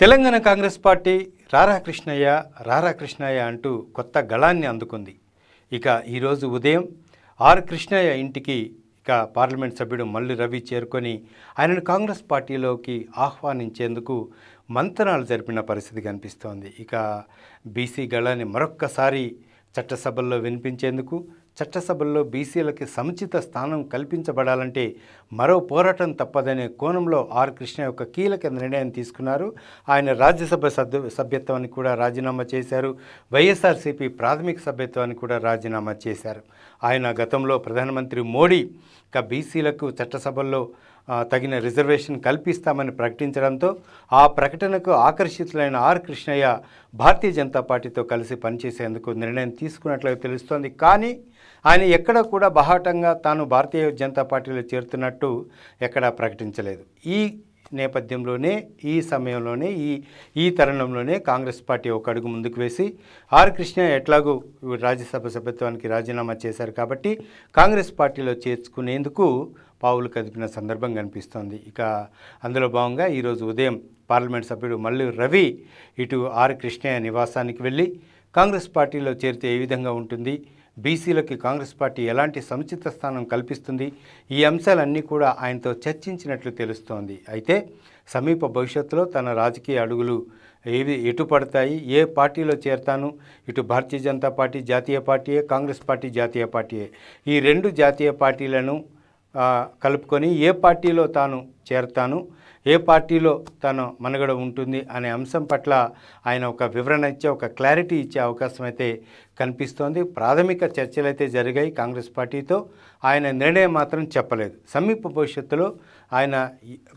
Telangana Congress party రారా కృష్ణయ్య రారా కృష్ణయ్య అంటూ కొత్త గళాన్ని అందుకుంది. ఇక ఈరోజు ఉదయం ఆర్ కృష్ణయ్య ఇంటికి ఇక పార్లమెంట్ సభ్యుడు మల్లు రవి చేరుకొని ఆయనను కాంగ్రెస్ పార్టీలోకి ఆహ్వానించేందుకు మంతనాలు జరిపిన పరిస్థితి కనిపిస్తోంది. ఇక బీసీ గళాన్ని మరొక్కసారి చట్టసభల్లో వినిపించేందుకు చట్టసభల్లో బీసీలకి సముచిత స్థానం కల్పించబడాలంటే మరో పోరాటం తప్పదనే కోణంలో ఆర్ కృష్ణ యొక్క కీలక నిర్ణయం తీసుకున్నారు. ఆయన రాజ్యసభ సభ్య సభ్యత్వాన్ని కూడా రాజీనామా చేశారు. వైఎస్ఆర్సీపీ ప్రాథమిక సభ్యత్వాన్ని కూడా రాజీనామా చేశారు. ఆయన గతంలో ప్రధానమంత్రి మోడీ ఇక బీసీలకు చట్టసభల్లో తగిన రిజర్వేషన్ కల్పిస్తామని ప్రకటించడంతో ఆ ప్రకటనకు ఆకర్షితులైన ఆర్ కృష్ణయ్య భారతీయ జనతా పార్టీతో కలిసి పనిచేసేందుకు నిర్ణయం తీసుకున్నట్లు తెలుస్తోంది. కానీ ఆయన ఎక్కడ కూడా బహాటంగా తాను భారతీయ జనతా పార్టీలో చేరుతున్నట్టు ఎక్కడా ప్రకటించలేదు. ఈ నేపథ్యంలోనే ఈ సమయంలోనే ఈ ఈ తరుణంలోనే కాంగ్రెస్ పార్టీ ఒక అడుగు ముందుకు వేసి ఆర్ కృష్ణ ఎట్లాగూ రాజ్యసభ సభ్యత్వానికి రాజీనామా చేశారు కాబట్టి కాంగ్రెస్ పార్టీలో చేర్చుకునేందుకు పావులు కదిపిన సందర్భం కనిపిస్తోంది. ఇక అందులో భాగంగా ఈరోజు ఉదయం పార్లమెంట్ సభ్యుడు మల్లు రవి ఇటు ఆర్ కృష్ణయ్య నివాసానికి వెళ్ళి కాంగ్రెస్ పార్టీలో చేరితే ఏ విధంగా ఉంటుంది? బీసీలకి కాంగ్రెస్ పార్టీ ఎలాంటి సముచిత స్థానం కల్పిస్తుంది? ఈ అంశాలన్నీ కూడా ఆయనతో చర్చించినట్లు తెలుస్తోంది. అయితే సమీప భవిష్యత్తులో తన రాజకీయ అడుగులు ఏవి ఎటు పడతాయి? ఏ పార్టీలో చేరతాను? ఇటు భారతీయ జనతా పార్టీ జాతీయ పార్టీయే కాంగ్రెస్ పార్టీ జాతీయ పార్టీయే? ఈ రెండు జాతీయ పార్టీలను కలుపుకొని ఏ పార్టీలో తాను చేరతాను ఏ పార్టీలో తను మనుగడ ఉంటుంది అనే అంశం పట్ల ఆయన ఒక వివరణ ఇచ్చే ఒక క్లారిటీ ఇచ్చే అవకాశం అయితే కనిపిస్తోంది. ప్రాథమిక చర్చలు అయితే జరిగాయి కాంగ్రెస్ పార్టీతో. ఆయన నిర్ణయం మాత్రం చెప్పలేదు. సమీప భవిష్యత్తులో ఆయన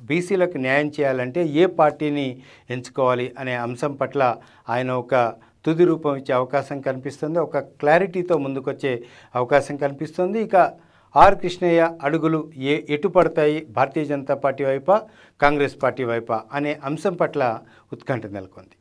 బీసీలకు న్యాయం చేయాలంటే ఏ పార్టీని ఎంచుకోవాలి అనే అంశం పట్ల ఆయన ఒక తుది రూపం ఇచ్చే అవకాశం కనిపిస్తుంది. ఒక క్లారిటీతో ముందుకొచ్చే అవకాశం కనిపిస్తుంది. ఇక ఆర్ కృష్ణయ్య అడుగులు ఏ ఎటు పడతాయి? భారతీయ జనతా పార్టీ వైపా? కాంగ్రెస్ పార్టీ వైపా? అనే అంశం పట్ల ఉత్కంఠ నెలకొంది.